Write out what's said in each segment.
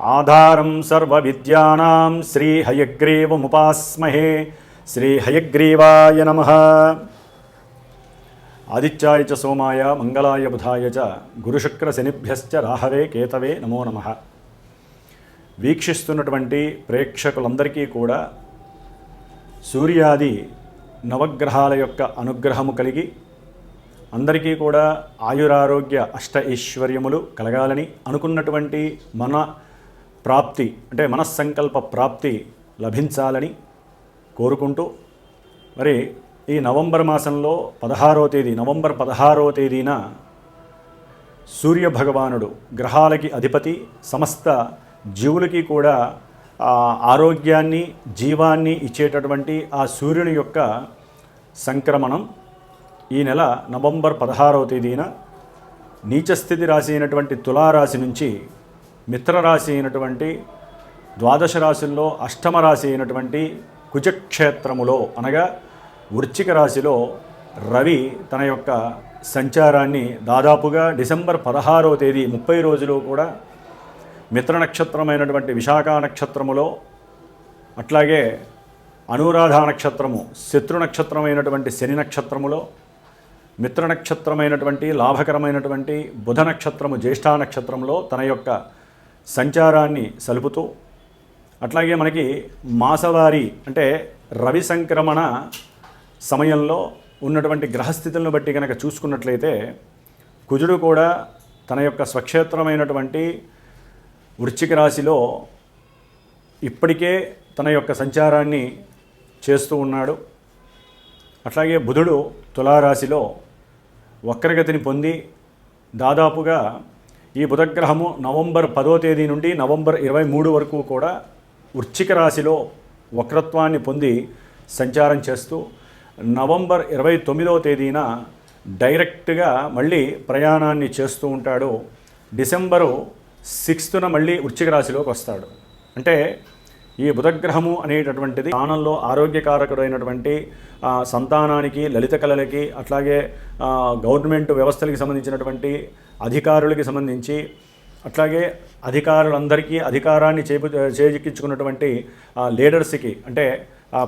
ఆధారం సర్వవిద్యానాం శ్రీహయగ్రీవముపాస్మహే. శ్రీహయగ్రీవాయ నమ. ఆదిత్యాయ చ సోమాయ మంగళాయ బుధాయ చ గురుశుక్ర శనిభ్యశ్చ రాహవే కేతవే నమో నమ. వీక్షిస్తున్నటువంటి ప్రేక్షకులందరికీ కూడా సూర్యాది నవగ్రహాల యొక్క అనుగ్రహము కలిగి అందరికీ కూడా ఆయురారోగ్య అష్ట ఐశ్వర్యములు కలగాలని అనుకున్నటువంటి మన ప్రాప్తి అంటే మనస్సంకల్ప ప్రాప్తి లభించాలని కోరుకుంటూ మరి ఈ నవంబర్ మాసంలో పదహారో తేదీ నవంబర్ పదహారో తేదీన సూర్య భగవానుడు గ్రహాలకి అధిపతి సమస్త జీవులకి కూడా ఆరోగ్యాన్ని జీవాన్ని ఇచ్చేటటువంటి ఆ సూర్యుని యొక్క సంక్రమణం ఈ నెల నవంబర్ పదహారవ తేదీన నీచస్థితి రాశి అయినటువంటి తులారాశి నుంచి మిత్రరాశి అయినటువంటి ద్వాదశ రాశుల్లో అష్టమ రాశి అయినటువంటి కుజక్షేత్రములో అనగా వృశ్చిక రాశిలో రవి తన యొక్క సంచారాన్ని దాదాపుగా డిసెంబర్ పదహారవ తేదీ ముప్పై రోజులు కూడా మిత్ర నక్షత్రమైనటువంటి విశాఖ నక్షత్రములో అట్లాగే అనురాధ నక్షత్రము శత్రు నక్షత్రమైనటువంటి శని నక్షత్రములో మిత్ర నక్షత్రమైనటువంటి లాభకరమైనటువంటి బుధ నక్షత్రము జ్యేష్ఠ నక్షత్రంలో తన యొక్క సంచారాన్ని సలుపుతూ అట్లాగే మనకి మాసవారి అంటే రవి సంక్రమణ సమయంలో ఉన్నటువంటి గ్రహస్థితులను బట్టి కనుక చూసుకున్నట్లయితే కుజుడు కూడా తన యొక్క స్వక్షేత్రమైనటువంటి వృశ్చిక రాశిలో ఇప్పటికే తన యొక్క సంచారాన్ని చేస్తూ ఉన్నాడు. అట్లాగే బుధుడు తులారాశిలో వక్రగతిని పొంది దాదాపుగా ఈ బుధగ్రహము నవంబర్ పదో తేదీ నుండి నవంబర్ ఇరవై మూడు వరకు కూడా వృశ్చిక రాశిలో వక్రత్వాన్ని పొంది సంచారం చేస్తూ నవంబర్ ఇరవై తొమ్మిదవ తేదీన డైరెక్ట్గా మళ్ళీ ప్రయాణాన్ని చేస్తూ ఉంటాడు. డిసెంబరు సిక్స్త్న మళ్ళీ వృశ్చిక రాశిలోకి వస్తాడు. అంటే ఈ బుధగ్రహము అనేటటువంటిది స్థానంలో ఆరోగ్యకారకుడైనటువంటి సంతానానికి లలిత కళలకి అట్లాగే గవర్నమెంట్ వ్యవస్థలకి సంబంధించినటువంటి అధికారులకి సంబంధించి అట్లాగే అధికారులందరికీ అధికారాన్ని చేపు చేజిక్కించుకున్నటువంటి లీడర్స్కి అంటే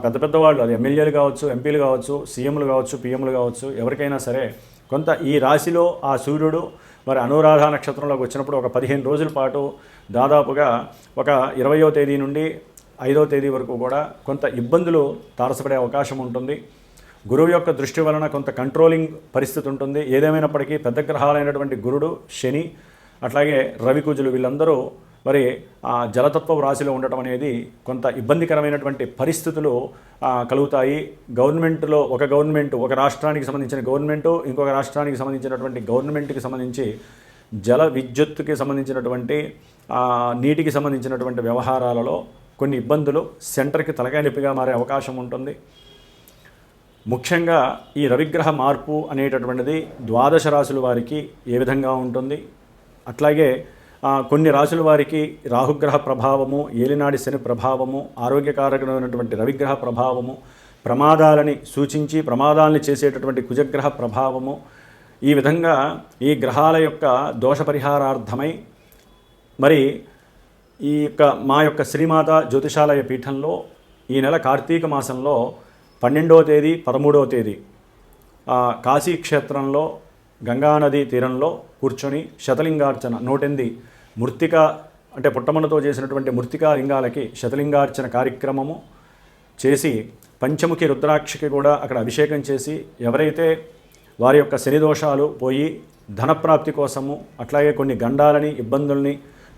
పెద్ద పెద్ద వాళ్ళు అది ఎమ్మెల్యేలు కావచ్చు ఎంపీలు కావచ్చు సీఎంలు కావచ్చు పీఎంలు కావచ్చు ఎవరికైనా సరే కొంత ఈ రాశిలో ఆ సూర్యుడు మరి అనురాధ నక్షత్రంలోకి వచ్చినప్పుడు ఒక పదిహేను రోజుల పాటు దాదాపుగా ఒక ఇరవయో తేదీ నుండి ఐదో తేదీ వరకు కూడా కొంత ఇబ్బందులు తారసపడే అవకాశం ఉంటుంది. గురువు యొక్క దృష్టి వలన కొంత కంట్రోలింగ్ పరిస్థితి ఉంటుంది. ఏదేమైనప్పటికీ పెద్ద గ్రహాలైనటువంటి గురుడు శని అట్లాగే రవికుజులు వీళ్ళందరూ మరి ఆ జలతత్వ రాశిలో ఉండటం అనేది కొంత ఇబ్బందికరమైనటువంటి పరిస్థితులు కలుగుతాయి. గవర్నమెంట్లో ఒక గవర్నమెంట్ ఒక రాష్ట్రానికి సంబంధించిన గవర్నమెంటు ఇంకొక రాష్ట్రానికి సంబంధించినటువంటి గవర్నమెంట్కి సంబంధించి జల విద్యుత్తుకి సంబంధించినటువంటి నీటికి సంబంధించినటువంటి వ్యవహారాలలో కొన్ని ఇబ్బందులు సెంటర్కి తలకాయ నొప్పిగా మారే అవకాశం ఉంటుంది. ముఖ్యంగా ఈ రవిగ్రహ మార్పు అనేటటువంటిది ద్వాదశ రాశుల వారికి ఏ విధంగా ఉంటుంది? అట్లాగే కొన్ని రాశుల వారికి రాహుగ్రహ ప్రభావము ఏలినాడి శని ప్రభావము ఆరోగ్యకారకమైనటువంటి రవిగ్రహ ప్రభావము ప్రమాదాలని సూచించి ప్రమాదాలని చేసేటటువంటి కుజగ్రహ ప్రభావము ఈ విధంగా ఈ గ్రహాల యొక్క దోష పరిహారార్థమై మరి ఈ యొక్క మా యొక్క శ్రీమాత జ్యోతిషాలయ పీఠంలో ఈ నెల కార్తీక మాసంలో పన్నెండవ తేదీ పదమూడవ తేదీ కాశీ క్షేత్రంలో గంగానది తీరంలో కూర్చొని శతలింగార్చన నూటెనిమిది మృతిక అంటే పుట్టమన్నతో చేసినటువంటి మృతికా లింగాలకి శతలింగార్చన కార్యక్రమము చేసి పంచముఖి రుద్రాక్షకి కూడా అక్కడ అభిషేకం చేసి ఎవరైతే వారి యొక్క శని దోషాలు పోయి ధనప్రాప్తి కోసము అట్లాగే కొన్ని గండాలని ఇబ్బందుల్ని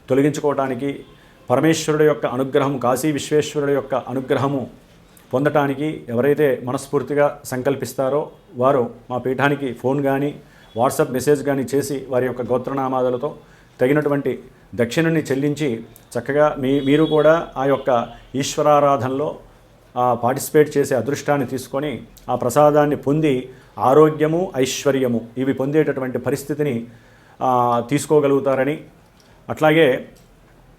తొలగించుకోవటానికి పరమేశ్వరుడు యొక్క అనుగ్రహం కాశీ విశ్వేశ్వరుడు యొక్క అనుగ్రహము పొందటానికి ఎవరైతే మనస్ఫూర్తిగా సంకల్పిస్తారో వారు మా పీఠానికి ఫోన్ కానీ వాట్సాప్ మెసేజ్ కానీ చేసి వారి యొక్క గోత్రనామాదులతో తగినటువంటి దక్షిణని చెల్లించి చక్కగా మీ మీరు కూడా ఆ యొక్క ఈశ్వరారాధనలో పార్టిసిపేట్ చేసే అదృష్టాన్ని తీసుకొని ఆ ప్రసాదాన్ని పొంది ఆరోగ్యము ఐశ్వర్యము ఇవి పొందేటటువంటి పరిస్థితిని తీసుకోగలుగుతారని అట్లాగే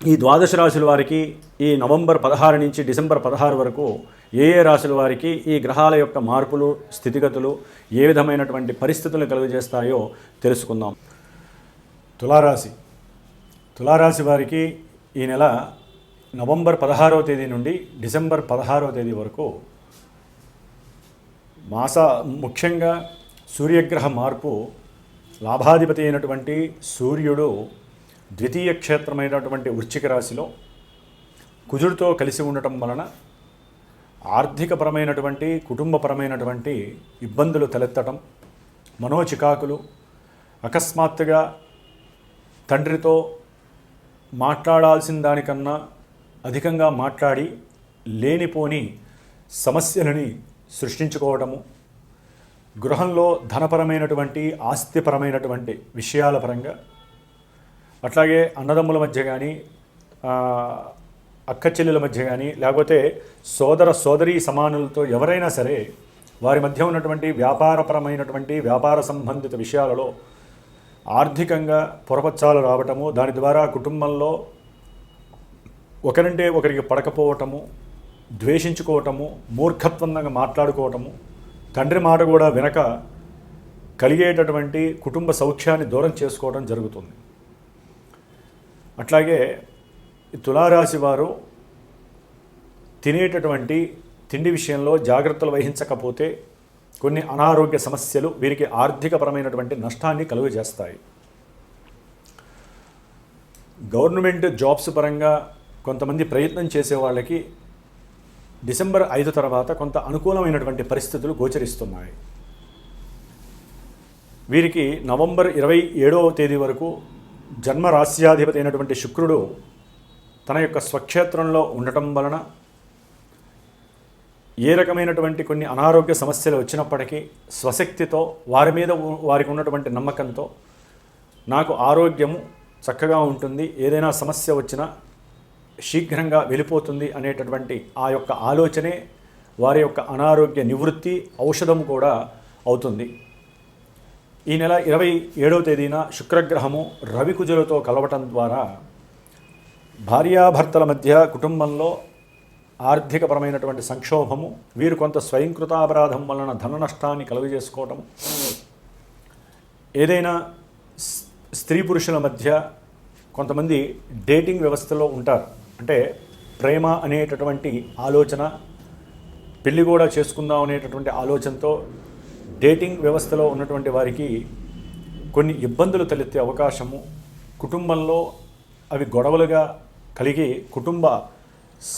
ఈ ద్వాదశ రాశుల వారికి ఈ నవంబర్ పదహారు నుంచి డిసెంబర్ పదహారు వరకు ఏ ఏ రాశుల వారికి ఈ గ్రహాల యొక్క మార్పులు స్థితిగతులు ఏ విధమైనటువంటి పరిస్థితులను కలుగజేస్తాయో తెలుసుకుందాం. తులారాశి. తులారాశి వారికి ఈ నెల నవంబర్ పదహారవ తేదీ నుండి డిసెంబర్ పదహారవ తేదీ వరకు మాస ముఖ్యంగా సూర్యగ్రహ మార్పు లాభాధిపతి అయినటువంటి సూర్యుడు ద్వితీయ క్షేత్రమైనటువంటి వృశ్చిక రాశిలో కుజుడితో కలిసి ఉండటం వలన ఆర్థికపరమైనటువంటి కుటుంబపరమైనటువంటి ఇబ్బందులు తలెత్తటం మనోచికాకులు అకస్మాత్తుగా తండ్రితో మాట్లాడాల్సిన దానికన్నా అధికంగా మాట్లాడి లేనిపోని సమస్యలని సృష్టించుకోవటము గృహంలో ధనపరమైనటువంటి ఆస్తిపరమైనటువంటి విషయాల పరంగా అట్లాగే అన్నదమ్ముల మధ్య కానీ అక్క చెల్లెల మధ్య కానీ లేకపోతే సోదర సోదరీ సమానులతో ఎవరైనా సరే వారి మధ్య ఉన్నటువంటి వ్యాపారపరమైనటువంటి వ్యాపార సంబంధిత విషయాలలో ఆర్థికంగా పొరపచ్చాలు రావటము దాని ద్వారా కుటుంబంలో ఒకరంటే ఒకరికి పడకపోవటము ద్వేషించుకోవటము మూర్ఖత్వంగా మాట్లాడుకోవటము తండ్రి మాట కూడా వెనక కలిగేటటువంటి కుటుంబ సౌఖ్యాన్ని దూరం చేసుకోవడం జరుగుతుంది. అట్లాగే ఈ తులారాశి వారు తినేటటువంటి తిండి విషయంలో జాగ్రత్తలు వహించకపోతే కొన్ని అనారోగ్య సమస్యలు వీరికి ఆర్థికపరమైనటువంటి నష్టాన్ని కలుగజేస్తాయి. గవర్నమెంట్ జాబ్స్ పరంగా కొంతమంది ప్రయత్నం చేసే వాళ్ళకి డిసెంబర్ ఐదు తర్వాత కొంత అనుకూలమైనటువంటి పరిస్థితులు గోచరిస్తున్నాయి. వీరికి నవంబర్ ఇరవై ఏడవ తేదీ వరకు జన్మ రాశ్యాధిపతి అయినటువంటి శుక్రుడు తన యొక్క స్వక్షేత్రంలో ఉండటం వలన ఏ రకమైనటువంటి కొన్ని అనారోగ్య సమస్యలు వచ్చినప్పటికీ స్వశక్తితో వారి మీద వారికి ఉన్నటువంటి నమ్మకంతో నాకు ఆరోగ్యము చక్కగా ఉంటుంది. ఏదైనా సమస్య వచ్చినా శీఘ్రంగా వెళ్ళిపోతుంది అనేటటువంటి ఆ యొక్క ఆలోచనే వారి యొక్క అనారోగ్య నివృత్తి ఔషధం కూడా అవుతుంది. ఈ నెల ఇరవై ఏడవ తేదీన శుక్రగ్రహము రవికుజులతో కలవటం ద్వారా భార్యాభర్తల మధ్య కుటుంబంలో ఆర్థికపరమైనటువంటి సంక్షోభము వీరు కొంత స్వయంకృతాపరాధం వలన ధన నష్టాన్ని కలుగజేసుకోవటము ఏదైనా స్- స్త్రీ పురుషుల మధ్య కొంతమంది డేటింగ్ వ్యవస్థలో ఉంటారు. అంటే ప్రేమ అనేటటువంటి ఆలోచన పెళ్ళి కూడా చేసుకుందాం అనేటటువంటి ఆలోచనతో డేటింగ్ వ్యవస్థలో ఉన్నటువంటి వారికి కొన్ని ఇబ్బందులు తలెత్తే అవకాశము కుటుంబంలో అవి గొడవలుగా కలిగి కుటుంబ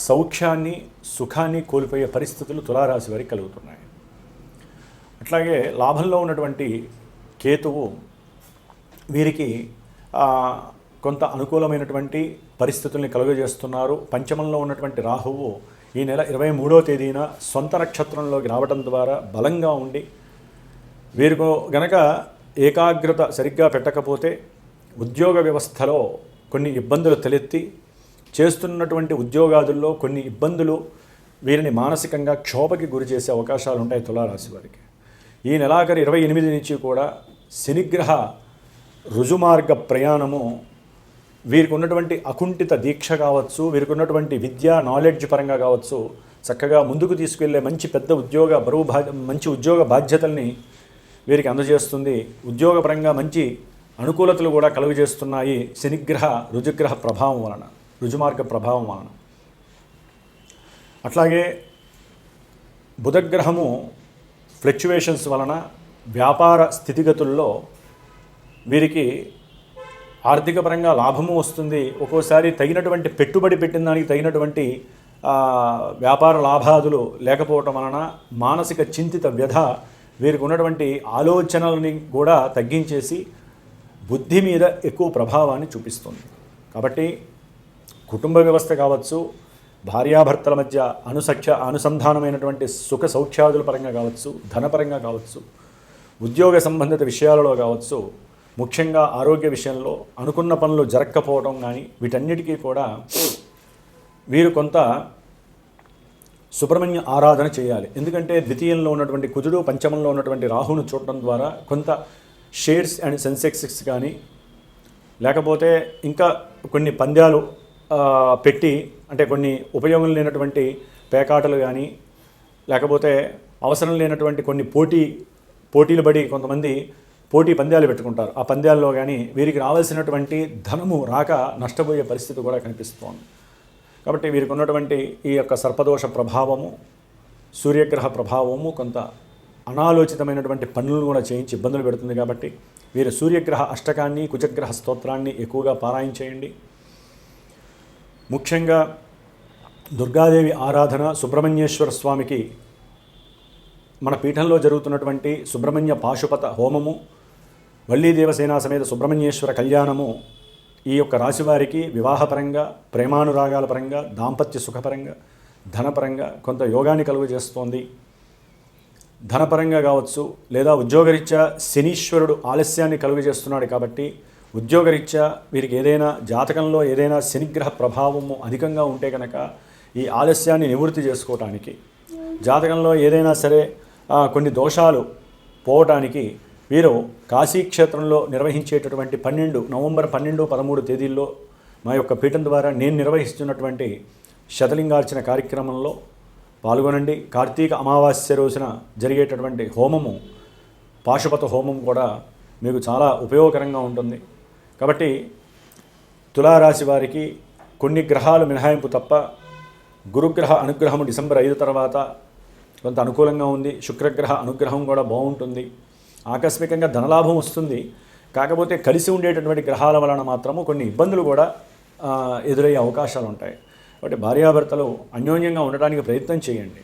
సౌఖ్యాన్ని సుఖాన్ని కోల్పోయే పరిస్థితులు తులారాశి వారికి కలుగుతున్నాయి. అట్లాగే లాభంలో ఉన్నటువంటి కేతువు వీరికి కొంత అనుకూలమైనటువంటి పరిస్థితుల్ని కలుగజేస్తున్నారు. పంచమంలో ఉన్నటువంటి రాహువు ఈ నెల ఇరవై మూడో తేదీన సొంత నక్షత్రంలోకి రావడం ద్వారా బలంగా ఉండి వీరికి గనక ఏకాగ్రత సరిగ్గా పెట్టకపోతే ఉద్యోగ వ్యవస్థలో కొన్ని ఇబ్బందులు తలెత్తి చేస్తున్నటువంటి ఉద్యోగాదుల్లో కొన్ని ఇబ్బందులు వీరిని మానసికంగా క్షోభకి గురి చేసే అవకాశాలు ఉంటాయి తులారాశి వారికి. ఈ నెలాఖరు ఇరవై ఎనిమిది నుంచి కూడా శనిగ్రహ రుజుమార్గ ప్రయాణము వీరికి ఉన్నటువంటి అకుంఠిత దీక్ష కావచ్చు వీరికి ఉన్నటువంటి విద్యా నాలెడ్జ్ పరంగా కావచ్చు చక్కగా ముందుకు తీసుకెళ్ళే మంచి పెద్ద ఉద్యోగ బరువు బా మంచి ఉద్యోగ బాధ్యతల్ని వీరికి అందజేస్తుంది. ఉద్యోగపరంగా మంచి అనుకూలతలు కూడా కలుగజేస్తున్నాయి. శనిగ్రహ రుజుగ్రహ ప్రభావం వలన రుజుమార్గ ప్రభావం వలన. అట్లాగే బుధగ్రహము ఫ్లక్చువేషన్స్ వలన వ్యాపార స్థితిగతుల్లో వీరికి ఆర్థికపరంగా లాభము వస్తుంది. ఒక్కోసారి తగినటువంటి పెట్టుబడి పెట్టిన దానికి తగినటువంటి వ్యాపార లాభాదులు లేకపోవటం వలన మానసిక చింతిత వ్యధ వీరికి ఉన్నటువంటి ఆలోచనలని కూడా తగ్గించేసి బుద్ధి మీద ఎక్కువ ప్రభావాన్ని చూపిస్తుంది. కాబట్టి కుటుంబ వ్యవస్థ కావచ్చు భార్యాభర్తల మధ్య అనుసఖ్య అనుసంధానమైనటువంటి సుఖ సౌఖ్యాదుల పరంగా కావచ్చు ధనపరంగా కావచ్చు ఉద్యోగ సంబంధిత విషయాలలో కావచ్చు ముఖ్యంగా ఆరోగ్య విషయంలో అనుకున్న పనులు జరగకపోవడం కానీ వీటన్నిటికీ కూడా వీరు కొంత సుబ్రహ్మణ్య ఆరాధన చేయాలి. ఎందుకంటే ద్వితీయంలో ఉన్నటువంటి కుజుడు పంచమంలో ఉన్నటువంటి రాహును చూడటం ద్వారా కొంత షేర్స్ అండ్ సెన్సెక్స్ కానీ లేకపోతే ఇంకా కొన్ని పంద్యాలు పెట్టి అంటే కొన్ని ఉపయోగం లేనటువంటి పేకాటలు కానీ లేకపోతే అవసరం లేనటువంటి కొన్ని పోటీ పోటీలు పడి కొంతమంది పోటీ పంద్యాలు పెట్టుకుంటారు. ఆ పంద్యాల్లో కానీ వీరికి రావాల్సినటువంటి ధనము రాక నష్టపోయే పరిస్థితి కూడా కనిపిస్తోంది. కాబట్టి వీరికి ఉన్నటువంటి ఈ యొక్క సర్పదోష ప్రభావము సూర్యగ్రహ ప్రభావము కొంత అనాలోచితమైనటువంటి పనులను కూడా చేయించి ఇబ్బందులు పెడుతుంది కాబట్టి వీరు సూర్యగ్రహ అష్టకాన్ని కుజగ్రహ స్తోత్రాన్ని ఎక్కువగా పారాయణ చేయండి. ముఖ్యంగా దుర్గాదేవి ఆరాధన సుబ్రహ్మణ్యేశ్వర స్వామికి మన పీఠంలో జరుగుతున్నటువంటి సుబ్రహ్మణ్య పాశుపత హోమము వల్లీ దేవసేన సమేత సుబ్రహ్మణ్యేశ్వర కళ్యాణము ఈ యొక్క రాశివారికి వివాహపరంగా ప్రేమానురాగాల పరంగా దాంపత్య సుఖపరంగా ధనపరంగా కొంత యోగాన్ని కలుగు చేస్తోంది. ధనపరంగా కావచ్చు లేదా ఉద్యోగరీత్యా శనీశ్వరుడు ఆలస్యాన్ని కలుగు చేస్తున్నాడు కాబట్టి ఉద్యోగరీత్యా వీరికి ఏదైనా జాతకంలో ఏదైనా శనిగ్రహ ప్రభావము అధికంగా ఉంటే కనుక ఈ ఆలస్యాన్ని నివృత్తి చేసుకోవటానికి జాతకంలో ఏదైనా సరే కొన్ని దోషాలు పోవటానికి వీరు కాశీక్షేత్రంలో నిర్వహించేటటువంటి పన్నెండు నవంబర్ పన్నెండు పదమూడు తేదీల్లో మా యొక్క పీఠం ద్వారా నేను నిర్వహిస్తున్నటువంటి శతలింగార్చన కార్యక్రమంలో పాల్గొనండి. కార్తీక అమావాస్య రోజున జరిగేటటువంటి హోమము పాశుపత హోమం కూడా మీకు చాలా ఉపయోగకరంగా ఉంటుంది. కాబట్టి తులారాశి వారికి కొన్ని గ్రహాలు మినహాయింపు తప్ప గురుగ్రహ అనుగ్రహం డిసెంబర్ ఐదు తర్వాత కొంత అనుకూలంగా ఉంది. శుక్రగ్రహ అనుగ్రహం కూడా బాగుంటుంది. ఆకస్మికంగా ధనలాభం వస్తుంది. కాకపోతే కలిసి ఉండేటటువంటి గ్రహాల వలన మాత్రము కొన్ని ఇబ్బందులు కూడా ఎదురయ్యే అవకాశాలు ఉంటాయి. కాబట్టి భార్యాభర్తలు అన్యోన్యంగా ఉండడానికి ప్రయత్నం చేయండి.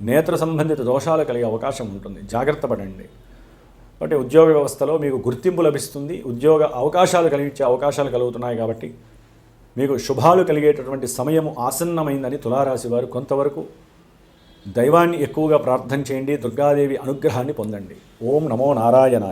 నేత్ర సంబంధిత దోషాలు కలిగే అవకాశం ఉంటుంది. జాగ్రత్త పడండి. కాబట్టి ఉద్యోగ వ్యవస్థలో మీకు గుర్తింపు లభిస్తుంది. ఉద్యోగ అవకాశాలు కలిగించే అవకాశాలు కలుగుతున్నాయి కాబట్టి మీకు శుభాలు కలిగేటటువంటి సమయము ఆసన్నమైందని తులారాశి వారు కొంతవరకు దైవాన్ని ఎక్కువగా ప్రార్థన చేయండి దుర్గాదేవి అనుగ్రహాన్ని పొందండి. ఓం నమో నారాయణాయ.